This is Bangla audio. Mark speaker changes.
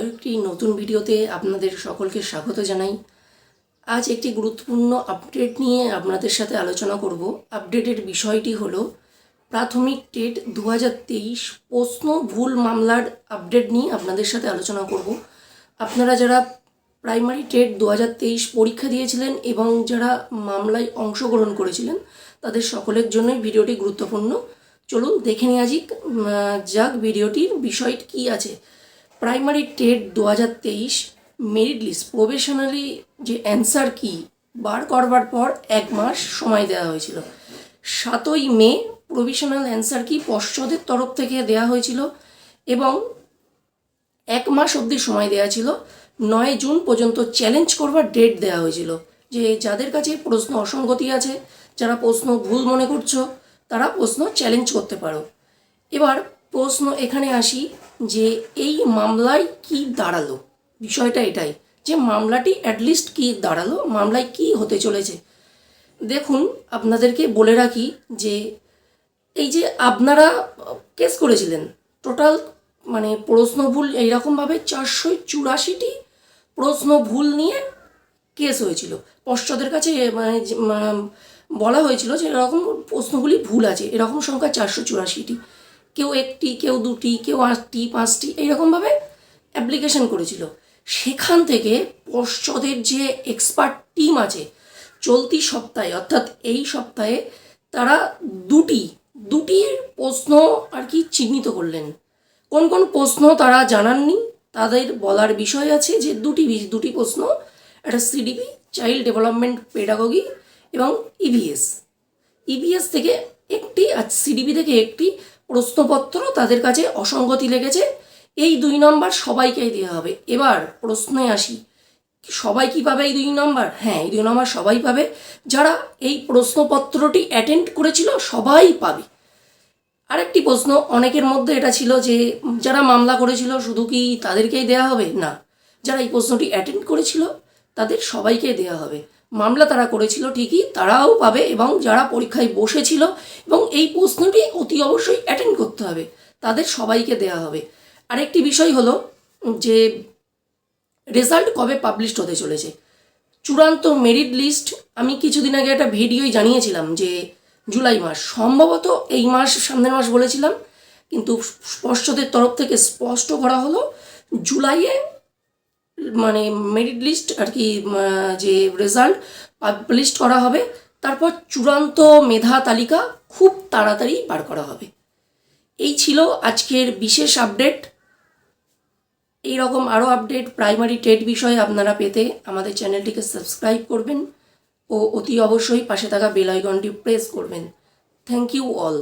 Speaker 1: আরও একটি নতুন ভিডিওতে আপনাদের সকলকে স্বাগত জানাই। আজ একটি গুরুত্বপূর্ণ আপডেট নিয়ে আপনাদের সাথে আলোচনা করব। আপডেটের বিষয়টি হল, প্রাথমিক টেট দু হাজার তেইশ প্রশ্ন ভুল মামলার আপডেট নিয়ে আপনাদের সাথে আলোচনা করব। আপনারা যারা প্রাইমারি টেট দু হাজার তেইশ পরীক্ষা দিয়েছিলেন এবং যারা মামলায় অংশগ্রহণ করেছিলেন, তাদের সকলের জন্যই ভিডিওটি গুরুত্বপূর্ণ। চলুন দেখে নেওয়া যাক ভিডিওটির বিষয়টি কী আছে। প্রাইমারি টেট দু হাজার তেইশ মেরিট লিস্ট। প্রবেশনারি যে অ্যান্সার কি, বার করবার পর এক মাস সময় দেওয়া হয়েছিল। সাতই মে প্রভিশনাল অ্যান্সার কি পর্ষদের তরফ থেকে দেওয়া হয়েছিল এবং এক মাস অবধি সময় দেওয়া ছিল। নয় জুন পর্যন্ত চ্যালেঞ্জ করবার ডেট দেওয়া হয়েছিল। যে যাদের কাছে প্রশ্ন অসঙ্গতি আছে, যারা প্রশ্ন ভুল মনে করছ, তারা প্রশ্ন চ্যালেঞ্জ করতে পারো। এবার প্রশ্ন এখানে আসি যে এই মামলায় কি দাঁড়াল? বিষয়টা এটাই, যে মামলাটি অ্যাটলিস্ট কি দাঁড়াল? মামলায় কি হতে চলেছে? দেখুন, আপনাদেরকে বলে রাখি যে এই যে আপনারা কেস করেছিলেন টোটাল মানে প্রশ্ন ভুল এইরকমভাবে চারশো চুরাশিটি প্রশ্ন ভুল নিয়ে কেস হয়েছিল। পশ্চাদের কাছে মানে বলা হয়েছিল যে এরকম প্রশ্নগুলি ভুল আছে, এরকম সংখ্যা চারশো চুরাশিটি। কেউ একটি, কেউ দুটি, কেউ আটটি, পাঁচটি, এইরকমভাবে অ্যাপ্লিকেশন করেছিল। সেখান থেকে পশ্চদের যে এক্সপার্ট টিম আছে, চলতি সপ্তাহে, অর্থাৎ এই সপ্তাহে তারা দুটি দুটি প্রশ্ন আর কি চিহ্নিত করলেন। কোন কোন প্রশ্ন তারা জানাননি, তাদের বলার বিষয় আছে যে দুটি দুটি প্রশ্ন, একটা সিডিপি চাইল্ড ডেভেলপমেন্ট পেডাগগি এবং E ইভিএস ইভিএস থেকে একটি আর সিডিপি থেকে একটি প্রশ্নপত্র তাদের কাছে অসঙ্গতি লেগেছে। এই দুই নম্বর সবাইকেই দেওয়া হবে। এবার প্রশ্নে আসি। সবাই কি পাবে এই দুই নম্বর? হ্যাঁ এই দুই নম্বর সবাই পাবে। যারা এই প্রশ্নপত্রটি অ্যাটেন্ড করেছিল, সবাই পাবে। আরেকটি প্রশ্ন, অনেকের মধ্যে এটা ছিল যে, যারা মামলা করেছিল, শুধু কি তাদেরকেই দেওয়া হবে? না। যারা এই প্রশ্নটি অ্যাটেন্ড করেছিল, তাদের সবাইকে দেওয়া হবে। মামলা তারা করেছিল ঠিকই, তারাও পাবে এবং যারা পরীক্ষায় বসেছিল এবং এই প্রশ্নটি অতি অবশ্যই অ্যাটেন্ড করতে হবে, তাদের সবাইকে দেওয়া হবে। আরেকটি বিষয় হলো যে রেজাল্ট কবে পাবলিশড হতে চলেছে। চূড়ান্ত মেরিট লিস্ট আমি কিছুদিন আগে একটা ভিডিওই জানিয়েছিলাম যে জুলাই মাস, সম্ভবত এই মাস, সামনের মাস বলেছিলাম, কিন্তু স্পষ্টদের তরফ থেকে স্পষ্ট করা হলো জুলাইয়ে মানে মেরিট লিস্ট আর কি যে রেজাল্ট পাবলিশ করা হবে, তারপর চূড়ান্ত মেধা তালিকা খুব তাড়াতাড়ি বার করা হবে। এই ছিল আজকের বিশেষ আপডেট এই রকম আরও আপডেট প্রাইমারি টেট বিষয়ে আপনারা পেতে আমাদের চ্যানেলটিকে সাবস্ক্রাইব করবেন ও অতি অবশ্যই পাশে থাকা বেল প্রেস করবেন। Thank you all